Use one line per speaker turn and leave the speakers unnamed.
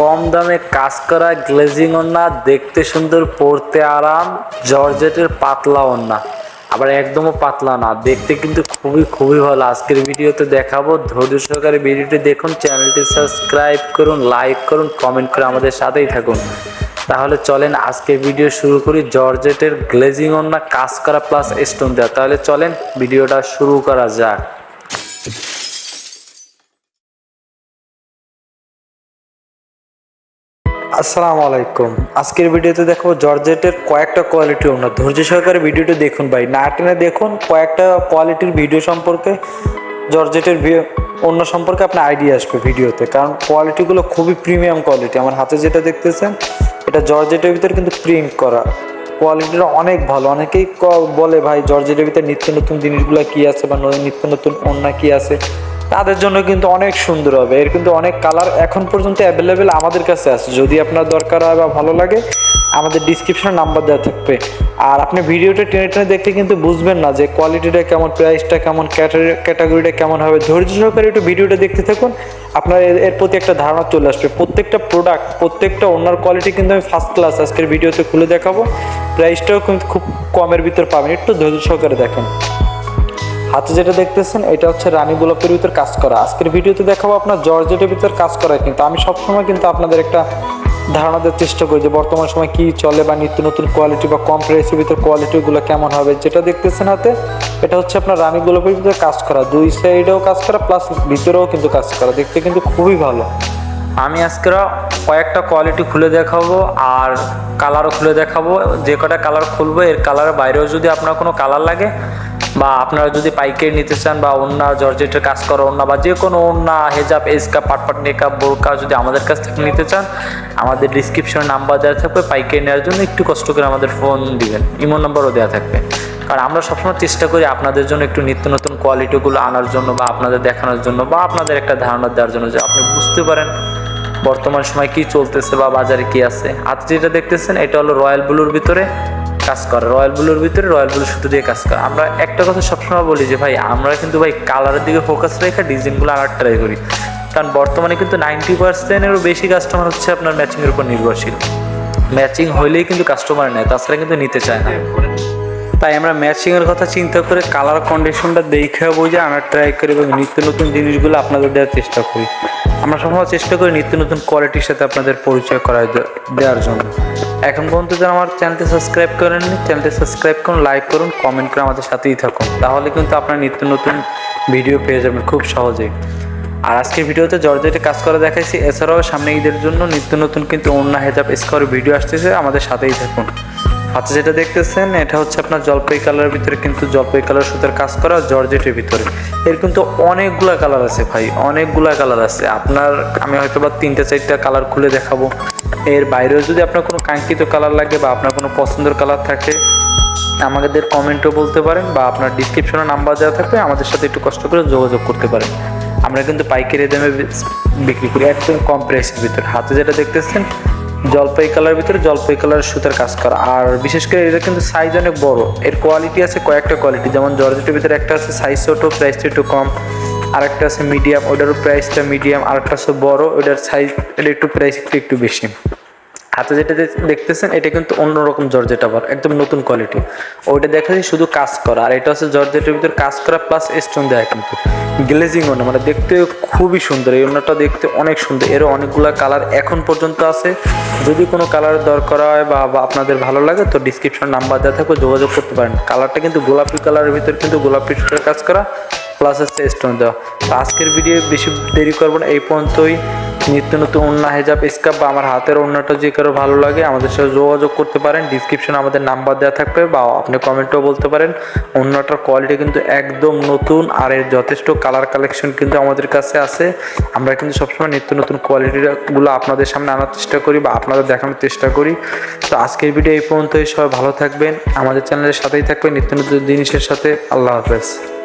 কম দামে কাজ করা গ্লেজিং ওড়না, দেখতে সুন্দর, পরতে আরাম, জর্জেটের পাতলা ওড়না। আবার একদমও পাতলা না, দেখতে কিন্তু খুবই খুবই ভালো। আজকের ভিডিওতে দেখাবো, ধৈর্য সহকারে ভিডিওটি দেখুন, চ্যানেলটি সাবস্ক্রাইব করুন, লাইক করুন, কমেন্ট করে আমাদের সাথেই থাকুন। তাহলে চলেন আজকে ভিডিও শুরু করি, জর্জেটের গ্লেজিং ওড়না কাজ করা প্লাস স্টোন দেওয়া। তাহলে চলেন, ভিডিওটা শুরু করা যাক। আসসালামু আলাইকুম। আজকের ভিডিওতে দেখো জর্জেটের কয়েকটা কোয়ালিটি ওনার ধৈর্য সহকারে ভিডিওটি দেখুন ভাই। না টেনে দেখুন কয়েকটা কোয়ালিটির ভিডিও সম্পর্কে জর্জেটের অন্য সম্পর্কে আপনার আইডিয়া আসবে ভিডিওতে। কারণ কোয়ালিটিগুলো খুবই প্রিমিয়াম কোয়ালিটি আমার হাতে যেটা দেখতেছেন, এটা জর্জেটের ভিতরে কিন্তু প্রিন্ট করা। কোয়ালিটিটা অনেক ভালো। অনেকেই বলে, ভাই, জর্জেটের ভিতরে নিত্য নতুন জিনিসগুলো কী আছে বা নিত্য নতুন অন্য কী আছে? তাদের জন্য কিন্তু অনেক সুন্দর হবে। এর কিন্তু অনেক কালার এখন পর্যন্ত অ্যাভেলেবেল আমাদের কাছে আছে। যদি আপনার দরকার হয় বা ভালো লাগে, আমাদের ডিসক্রিপশনে নাম্বার দেওয়া থাকবে। আর আপনি ভিডিওটা টেনে টেনে দেখলে কিন্তু বুঝবেন না যে কোয়ালিটিটা কেমন প্রাইসটা কেমন ক্যাটাগরিটা কেমন হবে। ধৈর্য সহকারে একটু ভিডিওটা দেখতে থাকুন। আপনার এর- এর প্রতি একটা ধারণা চলে আসবে। প্রত্যেকটা প্রোডাক্ট প্রত্যেকটা ওনার কোয়ালিটি কিন্তু আমি ফার্স্ট ক্লাস আজকের ভিডিওতে খুলে দেখাবো। প্রাইসটাও কিন্তু খুব কমের ভিতর পাবেন। একটু ধৈর্য সহকারে দেখেন। হাতে যেটা দেখতেছেন, এটা হচ্ছে রানী গোলাপের ভিতর কাজ করা। আজকের ভিডিওতে দেখাবো আপনার জর্জেটের ভিতর কাজ করা কিন্তু। আমি সবসময় কিন্তু আপনাদের একটা ধারণা দেওয়ার চেষ্টা করি যে বর্তমান সময় কি চলে বা নিত্য নতুন কোয়ালিটি বা কম প্রাইসের ভিতর কোয়ালিটিগুলো কেমন হবে। যেটা দেখতেছেন হাতে, এটা হচ্ছে আপনার রানী গোলাপের ভিতরে কাজ করা। দুই সাইডেও কাজ করা প্লাস ভিতরেও কিন্তু কাজ করা। দেখতে কিন্তু খুবই ভালো। আমি আজকে কয়েকটা কোয়ালিটি খুলে দেখাবো আর কালারও খুলে দেখাবো। যে কটা কালার খুলবো, এর কালারের বাইরেও যদি আপনার কোনো কালার লাগে বা আপনারা যদি পাইকারি নিতে চান বা অন্য জর্জেটের কাজ করা অন্য বা যে কোনো অন্য হেজাব, এসকা, পাটপাট মেকআপ বোরকা যদি আমাদের কাছ থেকে নিতে চান, আমাদের ডিসক্রিপশনে নাম্বার দেওয়া থাকবে। পাইকারি নেওয়ার জন্য একটু কষ্ট করে আমাদের ফোন দিবেন। ইমো নাম্বারও দেওয়া থাকবে। কারণ আমরা সবসময় চেষ্টা করি আপনাদের জন্য একটু নিত্য নতুন কোয়ালিটিগুলো আনার জন্য বা আপনাদের দেখানোর জন্য বা আপনাদের একটা ধারণা দেওয়ার জন্য যে আপনি বুঝতে পারেন বর্তমান সময় কি চলতেছে বা বাজারে কি আছে। আজ যেটা দেখতেছেন, এটা হলো রয়্যাল ব্লুর ভিতরে কাজ করে রয়্যাল ব্লুর ভিতরে রয়্যাল ব্লু সুতো দিয়ে কাজ করে। আমরা একটা কথা সবসময় বলি যে, ভাই, আমরা কিন্তু ভাই কালারের দিকে ফোকাস রেখে ডিজাইনগুলো আনার ট্রাই করি। কারণ বর্তমানে কিন্তু নাইনটি পার্সেন্টেরও বেশি কাস্টমার হচ্ছে আপনার ম্যাচিংয়ের উপর নির্ভরশীল। ম্যাচিং হইলেই কিন্তু কাস্টমার নেয়, তাছাড়া কিন্তু নিতে চায় না। তাই আমরা ম্যাচিংয়ের কথা চিন্তা করে কালার কন্ডিশনটা দেখে বুঝে আনার ট্রাই করি এবং নিত্য নতুন জিনিসগুলো আপনাদের দেওয়ার চেষ্টা করি। আমরা সবসময় চেষ্টা করি নিত্য নতুন কোয়ালিটির সাথে আপনাদের পরিচয় করা দেওয়ার জন্য। এখন পর্যন্ত যারা আমার চ্যানেলটি সাবস্ক্রাইব করেননি চ্যানেলটি সাবস্ক্রাইব করুন লাইক করুন কমেন্ট করে আমাদের সাথেই থাকুন। তাহলে কিন্তু আপনার নিত্য নতুন ভিডিও পেয়ে যাবেন খুব সহজেই। আর আজকের ভিডিওতে জর্জেটে কাজ করা দেখাইছি। এছাড়াও সামনে ঈদের জন্য নিত্য নতুন কিন্তু অন্য হেজাব স্কোর ভিডিও আসতেছে, আমাদের সাথেই থাকুন। হাতে যেটা দেখতেছেন, এটা হচ্ছে আপনার জলপাই কালারের ভিতরে কিন্তু জলপাই কালার সুতার কাজ করা জর্জেটের ভিতরে। এর কিন্তু অনেকগুলা কালার আছে ভাই, অনেকগুলা কালার আছে। আপনার, আমি হয়তো বা তিনটা, চারটা কালার খুলে দেখাবো। এর বাইরেও যদি আপনার কোনো কাঙ্ক্ষিত কালার লাগে বা আপনার কোনো পছন্দের কালার থাকে আমাদের কমেন্টও বলতে পারেন বা আপনার ডিসক্রিপশনে নাম্বার দেওয়া থাকবে, আমাদের সাথে একটু কষ্ট করে যোগাযোগ করতে পারেন। আমরা কিন্তু পাইকারি দামে বিক্রি করি একদম কম প্রাইসের ভিতরে। হাতে যেটা দেখতেছেন জলপাই কালার ভিতরে জলপাই কালার সুতার কাজ করা। আর বিশেষ করে এটা কিন্তু সাইজ অনেক বড়। এর কোয়ালিটি আছে কয়েকটা কোয়ালিটি যেমন জর্জেটের ভিতরে একটা আছে সাইজ ছোট প্রাইসটা একটু কম। আর একটা আছে মিডিয়াম ওটারও প্রাইসটা মিডিয়াম আর একটা আছে বড়, ওটার সাইজ এটা একটু প্রাইস একটু বেশি। হাতে যেটা দেখ- দেখতেছেন, এটা কিন্তু অন্যরকম জর্জেট আবার, একদম নতুন কোয়ালিটি ওইটা দেখা যায় শুধু কাজ করা, আর এটা হচ্ছে জর্জেটের ভিতর কাজ করা প্লাস স্টোন দেওয়া কিন্তু। গ্লেজিং ওনা মানে দেখতে খুবই সুন্দর, এই ওনাটা দেখতে অনেক সুন্দর। এরও অনেকগুলো কালার এখন পর্যন্ত আছে। যদি কোনো কালার দরকার হয় বা আপনাদের ভালো লাগে, তো ডিসক্রিপশন নাম্বার দেওয়া থাকবে, যোগাযোগ করতে পারেন। কালারটা কিন্তু গোলাপি কালারের ভিতর কিন্তু গোলাপি কাজ করা প্লাস হচ্ছে স্টোন দেওয়া। আজকের ভিডিও বেশি দেরি করব না, এই পর্যন্তই। নিত্য নতুন ওন্না হেজাব স্কাপ বা আমার হাতের অন্যটা যে কারও ভালো লাগে, আমাদের সাথে যোগাযোগ করতে পারেন। ডিসক্রিপশনে আমাদের নাম্বার দেওয়া থাকবে বা আপনি কমেন্টও বলতে পারেন। ওন্নাটার কোয়ালিটি কিন্তু একদম নতুন আর এর যথেষ্ট কালার কালেকশন কিন্তু আমাদের কাছে আছে। আমরা কিন্তু সবসময় নিত্য নতুন কোয়ালিটিগুলো আপনাদের সামনে আনার চেষ্টা করি বা আপনাদের দেখানোর চেষ্টা করি। তো আজকের ভিডিও এই পর্যন্তই। সবাই ভালো থাকবেন। আমাদের চ্যানেলের সাথেই থাকবে নিত্য নতুন জিনিসের সাথে। আল্লাহ হাফেজ।